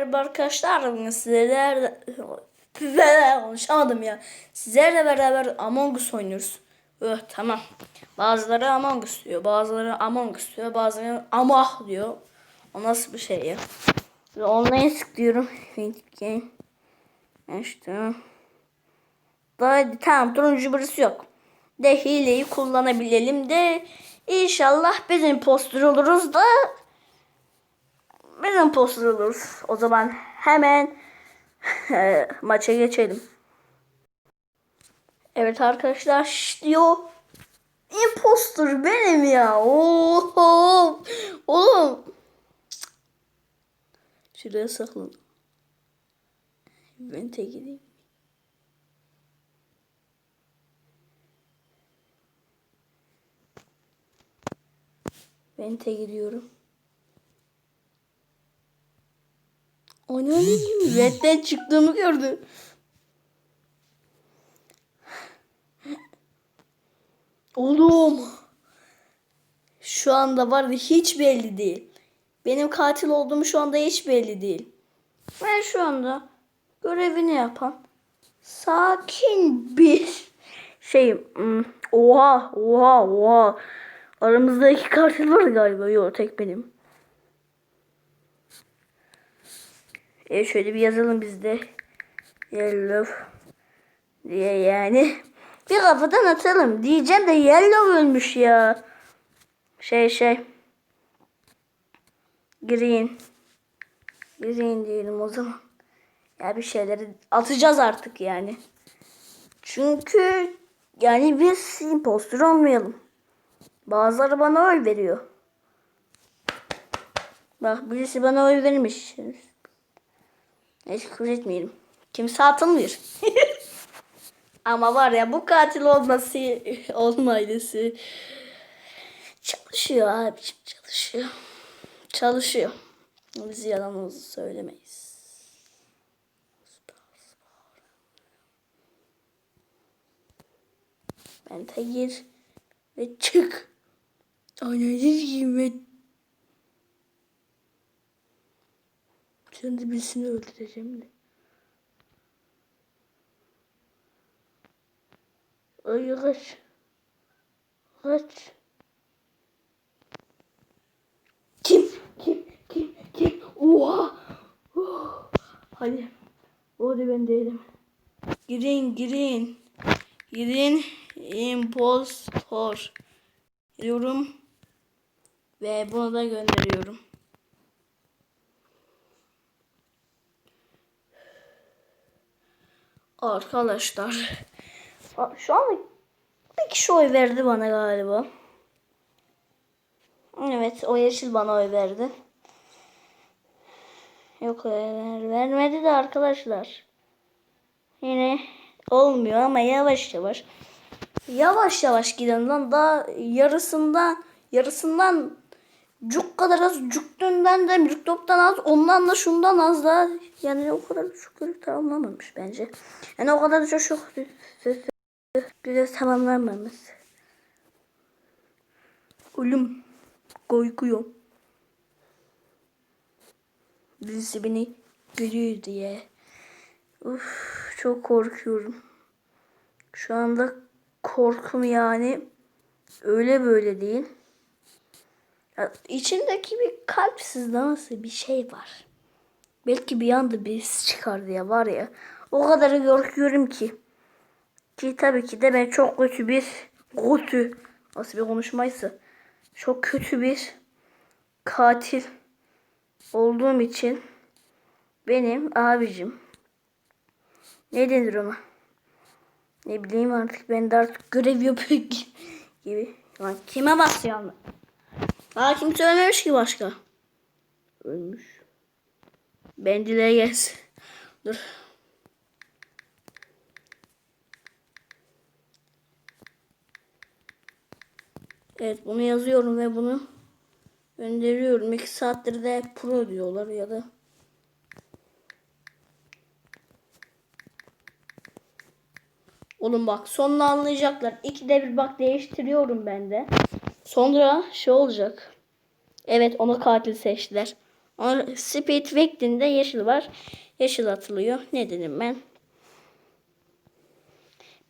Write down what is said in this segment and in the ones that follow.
Merhaba arkadaşlar bugün sizlerle konuşamadım ya. Sizlerle beraber Among Us oynuyoruz. Öh tamam. Bazıları Among Us diyor. Bazıları Among Us diyor. Bazıları Amah diyor. O nasıl bir şey ya? Ve online sıkıyorum. Game. İşte. Daha tamam turuncu birisi yok. De hileyi kullanabilelim de inşallah biz impostor oluruz da biz impostor oluruz. O zaman hemen e, maça geçelim. Evet arkadaşlar diyor. Impostor benim ya. Oho. Oğlum. Şuraya saklan. Vente gideyim. Vente gidiyorum. Anam Ventten çıktığımı gördü. Oğlum. Şu anda var ya hiç belli değil. Benim katil olduğum şu anda hiç belli değil. Ben şu anda görevini yapan sakin bir şey. Oha, oha, oha. Aramızda iki katil var galiba. Yok tek benim. E şöyle bir yazalım biz de. Yellow diye yani. Bir kafadan atalım. Diyeceğim de yellow ölmüş ya. Şey şey. Green. Green diyelim o zaman. Ya bir şeyleri atacağız artık yani. Çünkü yani biz impostor olmayalım. Bazıları bana oy veriyor. Bak birisi bana oy vermiş. Hiç küfür etmeyelim. Kimse atılmıyor. Ama var ya bu katil olması olmaylısı çalışıyor abiciğim çalışıyor. Çalışıyor. Biz yalanımızı söylemeyiz. Ben de gir ve çık. Aynen ve Şimdi birisini öldüreceğim de. Ay kaç. Kaç. Kim? Kim? Kim? Kim? Oha. Oh. Hadi. O da ben değilim. Girin girin. Girin. Impostor. Giriyorum. Ve bunu da gönderiyorum. Arkadaşlar. Şu anda bir kişi oy verdi bana galiba. Evet o yeşil bana oy verdi. Yok vermedi de arkadaşlar. Yine olmuyor ama yavaş yavaş. Yavaş yavaş giden lan daha yarısından yarısından cuk kadar az cuktüğünden de miktoptan az ondan da şundan az da yani o kadar çok görev tamamlamamış bence. Yani o kadar da çok çok görev tamamlanmamış. Ölüm korkuyorum. Birisi beni görüyor diye. Uf, çok korkuyorum. Şu anda korkum yani öyle böyle değil. İçimdeki bir kalp sızlaması bir şey var. Belki bir anda birisi çıkar diye var ya. O kadar korkuyorum ki. Ki tabii ki de ben çok kötü bir kötü nasıl bir konuşmaysa çok kötü bir katil olduğum için benim abicim ne denir ona? Ne bileyim artık ben de artık görev yapıyor gibi. Lan kime basıyorum? Daha kimse ölmemiş ki başka. Ölmüş. Ben dile gelsin. Dur. Evet bunu yazıyorum ve bunu gönderiyorum. 2 saattir de pro diyorlar ya da Oğlum bak sonunu anlayacaklar. İkide bir bak değiştiriyorum ben de. Sonra şey olacak. Evet onu katil seçtiler. Onun speed vaktinde yeşil var. Yeşil atılıyor. Ne dedim ben?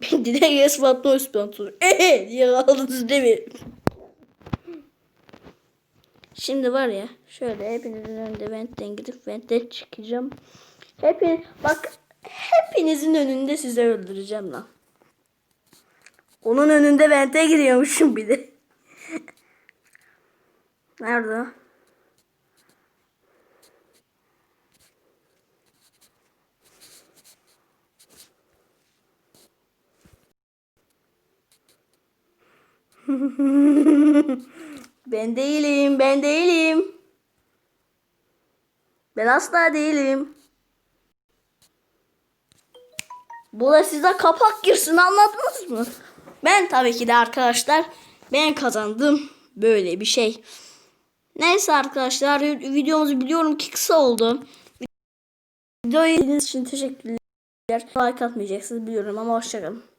Ben de yes what no sponsor. Ehe diye aldınız değil mi? Şimdi var ya şöyle hepinizin önünde ventten gidip ventten çıkacağım. Hepin bak hepinizin önünde sizi öldüreceğim lan. Onun önünde vente giriyormuşum bir de. Nerede? ben değilim, ben değilim. Ben asla değilim. Bu da size kapak girsin anladınız mı? Ben tabii ki de arkadaşlar ben kazandım. Böyle bir şey. Neyse arkadaşlar videomuz biliyorum ki kısa oldu. Videoyu izlediğiniz için teşekkürler. Like atmayacaksınız biliyorum ama hoşçakalın.